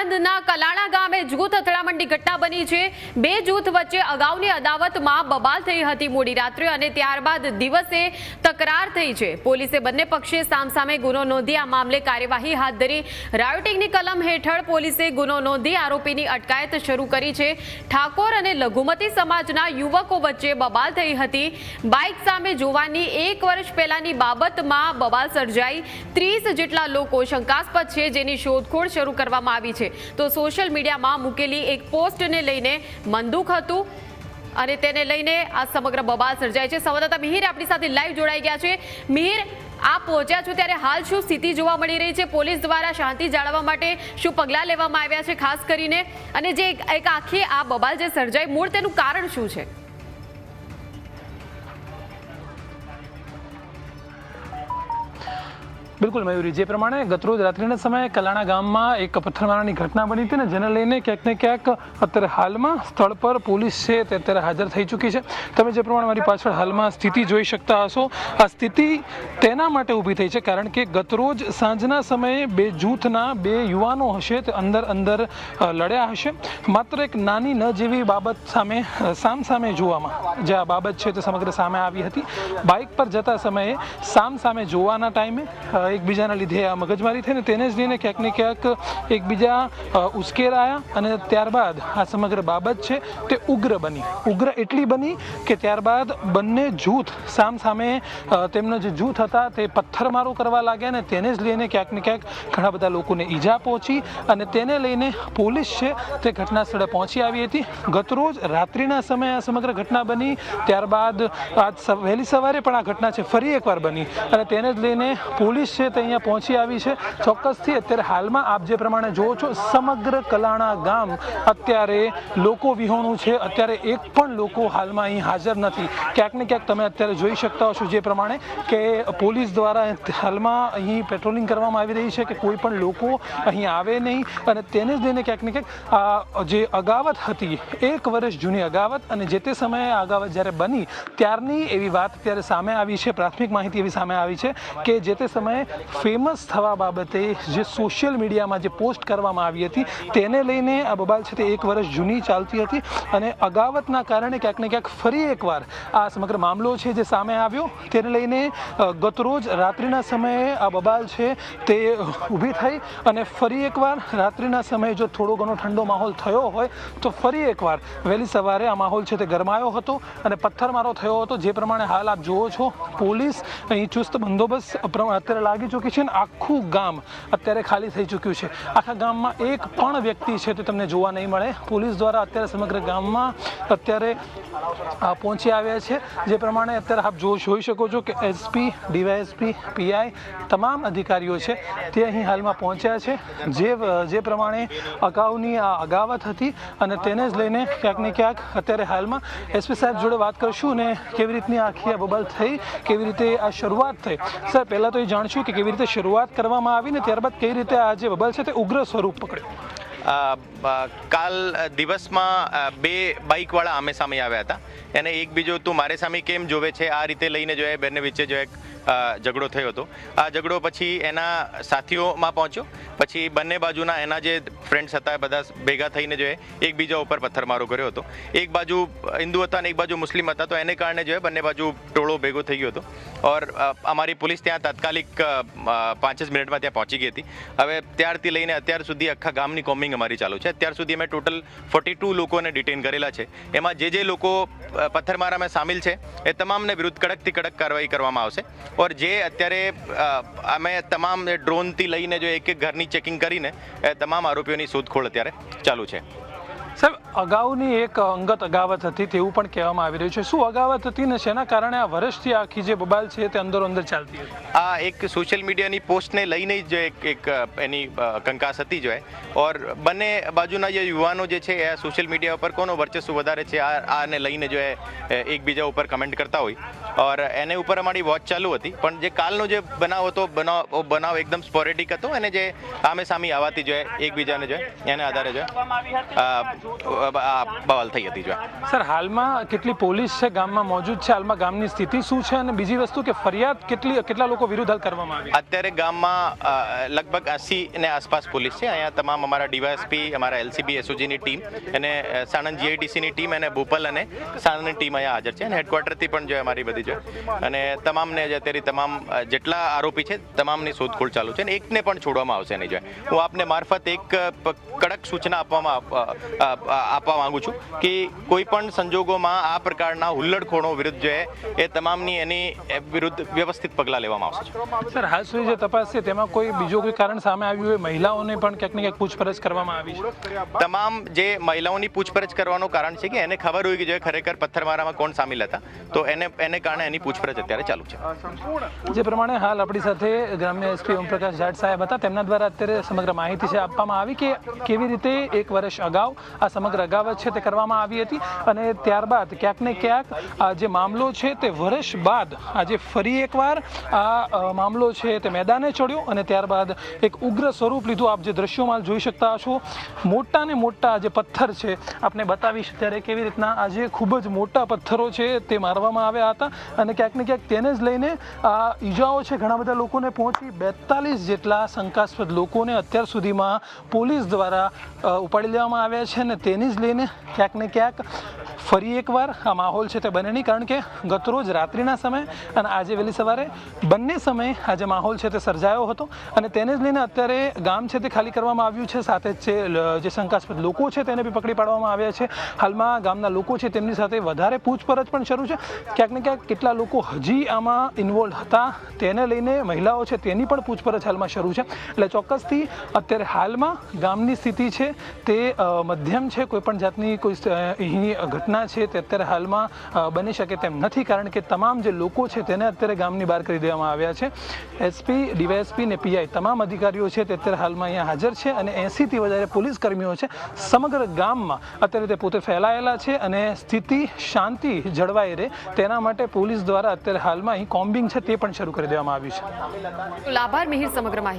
આણંદના કલાણા ગામે જૂથ અથડામણની ઘટના બની છે. બે જૂથ વચ્ચે અગાઉની અદાવતમાં બબાલ થઈ હતી મોડી રાત્રે અને ત્યારબાદ દિવસે તકરાર થઈ છે. પોલીસે બંને પક્ષે સામસામે ગુનો નોંધી આ મામલે કાર્યવાહી હાથ ધરી. રાયોટિંગની કલમ હેઠળ પોલીસે ગુનો નોંધી આરોપીની અટકાયત શરૂ કરી છે. ઠાકોર અને લઘુમતી સમાજના યુવકો વચ્ચે બબાલ થઈ હતી. બાઇક સામે જોવાની એક વર્ષ પહેલાની બાબતમાં બબાલ સર્જાઈ. ત્રીસ જેટલા લોકો શંકાસ્પદ છે જેની શોધખોળ શરૂ કરવામાં આવી છે. તો સોશિયલ મીડિયામાં મૂકેલી એક પોસ્ટને લઈને મંદુક હતું અને તેને લઈને આ સમગ્ર બબાલ સર્જાય છે. સંવાદદાતા મિહિર આપણી સાથે લાઈવ જોડાઈ ગયા છે. મિહિર, આપ પહોંચ્યા છો ત્યારે હાલ શું સ્થિતિ જોવા મળી રહી છે? પોલીસ દ્વારા શાંતિ જાળવવા માટે શું પગલાં લેવામાં આવ્યા છે, ખાસ કરીને? અને જે એક આખી આ બબાલ જે સર્જાઈ મૂળ તેનું કારણ શું છે? બિલકુલ, મયુરી. જે પ્રમાણે ગતરોજ રાત્રિના સમયે કલાણા ગામમાં એક પથ્થરમારાની ઘટના બની હતી ને જેને લઈને ક્યાંક ને ક્યાંક અત્યારે હાલમાં સ્થળ પર પોલીસ છે તે અત્યારે હાજર થઈ ચૂકી છે. તમે જે પ્રમાણે મારી પાછળ હાલમાં સ્થિતિ જોઈ શકતા હશો, આ સ્થિતિ તેના માટે ઊભી થઈ છે કારણ કે ગતરોજ સાંજના સમયે બે જૂથના બે યુવાનો હશે તે અંદર અંદર લડ્યા હશે. માત્ર એક નાની ન જેવી બાબત સામે સામ સામે જોવામાં, જે આ બાબત છે તે સમગ્ર સામે આવી હતી. બાઇક પર જતા સમયે સામ સામે જોવાના ટાઈમે એકબીજાના લીધે આ મગજમારી થઈને તેને જ લઈને ક્યાંક ને ક્યાંક એકબીજા ઉશ્કેરાયા અને ત્યારબાદ આ સમગ્ર બાબત છે તે ઉગ્ર બની. ઉગ્ર એટલી બની કે ત્યારબાદ બંને જૂથ સામ સામે તેમનો જે જૂથ હતા તે પથ્થરમારો કરવા લાગ્યા અને તેને જ લઈને ક્યાંક ને ક્યાંક ઘણા બધા લોકોને ઈજા પહોંચી અને તેને લઈને પોલીસ છે તે ઘટના સ્થળે પહોંચી આવી હતી. ગતરોજ રાત્રિના સમયે આ સમગ્ર ઘટના બની. ત્યારબાદ આજ વહેલી સવારે પણ આ ઘટના છે, ફરી એકવાર બની અને તેને જ લઈને પોલીસ છે તે અહીંયા પહોંચી આવી છે. ચોક્કસથી અત્યારે હાલમાં આપ જે પ્રમાણે જુઓ છો, સમગ્ર કલાણા ગામ અત્યારે લોકો વિહોણું છે. અત્યારે એક પણ લોકો હાલમાં અહીં હાજર નથી. ક્યાંક ને ક્યાંક તમે અત્યારે જોઈ શકતા હશો જે પ્રમાણે કે પોલીસ દ્વારા હાલમાં અહીં પેટ્રોલિંગ કરવામાં આવી રહી છે કે કોઈ પણ લોકો અહીં આવે નહીં. અને તેને જ લઈને ક્યાંક ને ક્યાંક જે અગાવત હતી, એક વર્ષ જૂની અગાવત અને જે તે સમયે અગાવત જ્યારે બની, ત્યારની એવી વાત અત્યારે સામે આવી છે. પ્રાથમિક માહિતી એવી સામે આવી છે કે જે તે સમયે ફેમસ થવા બાબતે જે સોશિયલ મીડિયામાં જે પોસ્ટ કરવામાં આવી હતી, તેને લઈને આ બબાલ છે તે એક વર્ષ જૂની ચાલતી હતી અને અગાવતના કારણે ક્યાંક ને ક્યાંક ફરી એકવાર આ સમગ્ર મામલો છે જે સામે આવ્યો, તેને લઈને ગતરોજ રાત્રિના સમયે આ બબાલ છે તે ઊભી થઈ અને ફરી એકવાર રાત્રિના સમયે જો થોડો ઘણો ઠંડો માહોલ થયો હોય, તો ફરી એકવાર વહેલી સવારે આ માહોલ છે તે ગરમાયો હતો અને પથ્થરમારો થયો હતો. જે પ્રમાણે હાલ આપ જુઓ છો, પોલીસ અહીં ચુસ્ત બંદોબસ્ત અત્યારે લાગી ચૂકી છે અને આખું ગામ અત્યારે ખાલી થઈ ચૂક્યું છે. આખા ગામમાં એક પણ વ્યક્તિ છે તે તમને જોવા નહીં મળે. પોલીસ દ્વારા અત્યારે સમગ્ર ગામમાં અત્યારે પહોંચી આવ્યા છે. જે પ્રમાણે અત્યારે આપ જોશ જોઈ શકો છો કે એસપી ડીવાયએસપી પીઆઈ તમામ અધિકારીઓ છે તે અહીં હાલમાં પહોંચ્યા છે. જે જે પ્રમાણે અગાઉની આ અગાવત હતી અને તેને જ લઈને ક્યાંક ને ક્યાંક અત્યારે હાલમાં એસપી સાહેબ જોડે વાત કરશું ને કેવી રીતની આખી આ બબલ થઈ, કેવી રીતે આ શરૂઆત થઈ. સર, પહેલાં તો એ જાણશું કે કેવી રીતે શરૂઆત કરવામાં આવી ને ત્યારબાદ કઈ રીતે આ જે બબલ છે તે ઉગ્ર સ્વરૂપ પકડ્યું? કાલ દિવસમાં બે બાઇકવાળા આમે સામે આવ્યા હતા. એને એકબીજો તું મારે સામે કેમ જોવે છે, આ રીતે લઈને જો બંને વચ્ચે જો એક ઝઘડો થયો હતો. આ ઝઘડો પછી એના સાથીઓમાં પહોંચ્યો. પછી બંને બાજુના એના જે ફ્રેન્ડ્સ હતા, બધા ભેગા થઈને જો એકબીજા ઉપર પથ્થરમારો કર્યો હતો. એક બાજુ હિન્દુ હતા અને એક બાજુ મુસ્લિમ હતા, તો એને કારણે જો બંને બાજુ ટોળો ભેગો થઈ ગયો હતો. ઓર અમારી પોલીસ ત્યાં તાત્કાલિક પાંચ જ મિનિટમાં ત્યાં પહોંચી ગઈ હતી. હવે ત્યારથી લઈને અત્યાર સુધી આખા ગામની કોમિંગ અમારી ચાલુ છે. અત્યાર સુધી અમે ટોટલ ફોર્ટી ટુ લોકોને ડિટેન કરેલા છે. એમાં જે જે લોકો પથ્થરમારામાં સામેલ છે, એ તમામને વિરુદ્ધ કડકથી કડક કાર્યવાહી કરવામાં આવશે. ઓર જે અત્યારે અમે તમામ ડ્રોનથી લઈને જો એક એક ઘરની ચેકિંગ કરીને તમામ આરોપીઓની શોધખોળ અત્યારે ચાલુ છે. સાહેબ અગાઉની એક અંગત અગાવત હતી તેવું પણ કહેવામાં આવી રહ્યું છે. શું અગાવત હતી ને શેના કારણે આ વર્ષથી આખી જે બબાલ છે તે અંદર અંદર ચાલતી હતી? આ એક સોશિયલ મીડિયાની પોસ્ટને લઈને જ એક એક, એની કંકાસ હતી જો ઓર બંને બાજુના જે યુવાનો જે છે એ સોશિયલ મીડિયા ઉપર કોનો વર્ચસ્વ વધારે છે, આ, આને લઈને જો એકબીજા ઉપર કમેન્ટ કરતા હોય. ઓર એને ઉપર અમારી વોચ ચાલુ હતી. પણ જે કાલનો જે બનાવ હતો, બનાવ બનાવ એકદમ સ્પોરેટિક હતો. અને જે સામે સામે આવાતી જો એકબીજાને જો એને આધારે જો બવાલ થઈ હતી જો. સર હાલમાં કેટલી પોલીસ છે ગામમાં મોજૂદ છે? હાલમાં ગામની સ્થિતિ શું છે? અને બીજી વસ્તુ કે ફરિયાદ કેટલી કેટલા લોકો વિરુદ્ધ હાલ કરવામાં આવી? અત્યારે ગામમાં લગભગ એસી ને આસપાસ પોલીસ છે. અહીંયા તમામ અમારા ડીવાયએસપી અમારા એલસીબી એસઓજીની ટીમ અને સાણંદ જીઆઈડીસીની ટીમ અને ભોપાલ અને સાણંદની ટીમ અહીંયા હાજર છે. અને હેડક્વાર્ટરથી પણ જો અમારી બધી જો. અને તમામને જ અત્યારે તમામ જેટલા આરોપી છે તમામની શોધખોળ ચાલુ છે. અને એકને પણ છોડવામાં આવશે નહીં જો. હું આપને મારફત એક કડક સૂચના આપવામાં આપવા માંગુ છું કે કોઈ પણ સંજોગોમાં આ પ્રકારના હુલ્લડખોરો વિરુદ્ધ જે એ તમામની એની વિરુદ્ધ વ્યવસ્થિત પગલાં લેવામાં આવશે. સર હાલ સુધી જે તપાસ છે તેમાં કોઈ બીજો કોઈ કારણ સામે આવ્યું હોય? મહિલાઓને પણ ક્યાંક ને ક્યાંક પૂછપરછ કરવામાં આવી છે. તમામ જે મહિલાઓની પૂછપરછ કરવાનું કારણ છે કે એને ખબર હોય કે જે ખરેખર પથ્થરમારામાં કોણ સામેલ હતા. તો એને એને કારણે એની પૂછપરછ અત્યારે ચાલુ છે. જે પ્રમાણે હાલ આપણી સાથે ગ્રામ્ય એસપી ઓમપ્રકાશ જાટ સાહેબ હતા. તેમના દ્વારા અત્યારે સમગ્ર માહિતી છે આપવામાં આવી કે કેવી રીતે એક વર્ષ અગાઉ આ સમગ્ર અગાવત છે તે કરવામાં આવી હતી અને ત્યારબાદ ક્યાંક ને ક્યાંક જે મામલો છે તે વર્ષ બાદ આજે ફરી એકવાર આ મામલો છે તે મેદાને ચડ્યો અને ત્યારબાદ એક ઉગ્ર સ્વરૂપ લીધું. આપ જે દ્રશ્યોમાં જોઈ શકતા હશો, મોટા ને મોટા જે પથ્થર છે, આપને બતાવીશ ત્યારે કેવી રીતના આજે ખૂબ જ મોટા પથ્થરો છે તે મારવામાં આવ્યા હતા અને ક્યાંક ને ક્યાંક તેને જ લઈને આ ઈજાઓ છે ઘણા બધા લોકોને પહોંચી બેતાલીસ જેટલા શંકાસ્પદ લોકોને અત્યાર સુધીમાં પોલીસ દ્વારા ઉપાડી લેવામાં આવ્યા છે અને તેની જ લઈને ક્યાંક ને ક્યાંક ફરી એકવાર આ માહોલ છે તે બને નહીં કારણ કે ગતરોજ રાત્રિના સમયે અને આજે વહેલી સવારે બંને સમયે આ જે માહોલ છે તે સર્જાયો હતો અને તેને જ લઈને અત્યારે ગામ છે તે ખાલી કરવામાં આવ્યું છે, સાથે જ શંકાસ્પદ લોકો છે તેને બી પકડી પાડવામાં આવ્યા છે. હાલમાં ગામના લોકો છે તેમની સાથે વધારે પૂછપરછ પણ શરૂ છે. ક્યાંક ને ક્યાંક કેટલા લોકો હજી આમાં ઇન્વોલ્વ હતા તેને લઈને મહિલાઓ છે તેની પણ પૂછપરછ હાલમાં શરૂ છે. એટલે ચોક્કસથી અત્યારે હાલમાં ગામની સ્થિતિ છે તે મધ્યમ છે, કોઈ પણ જાતની કોઈ સ- ઘટના છે તે અત્યારે હાલમાં બની શકે તેમ નથી કારણ કે તમામ જે લોકો છે તેને અત્યારે ગામની બહાર કરી દેવામાં આવ્યા છે. એસપી, ડીવાયએસપી ને પીઆઈ તમામ અધિકારીઓ છે તે અત્યારે હાલમાં અહીંયા હાજર છે અને એંસીથી વધારે પોલીસ કર્મીઓ છે સમગ્ર ગામમાં અત્યારે તે પોતે ફેલાયેલા છે અને સ્થિતિ શાંતિ જળવાઈ રહે તેના માટે પોલીસ દ્વારા અત્યારે હાલમાં અહીં કોમ્બિંગ છે તે પણ શરૂ કરી દેવામાં આવ્યું છે. લાભાર મિહિર સમગ્ર માહિતી.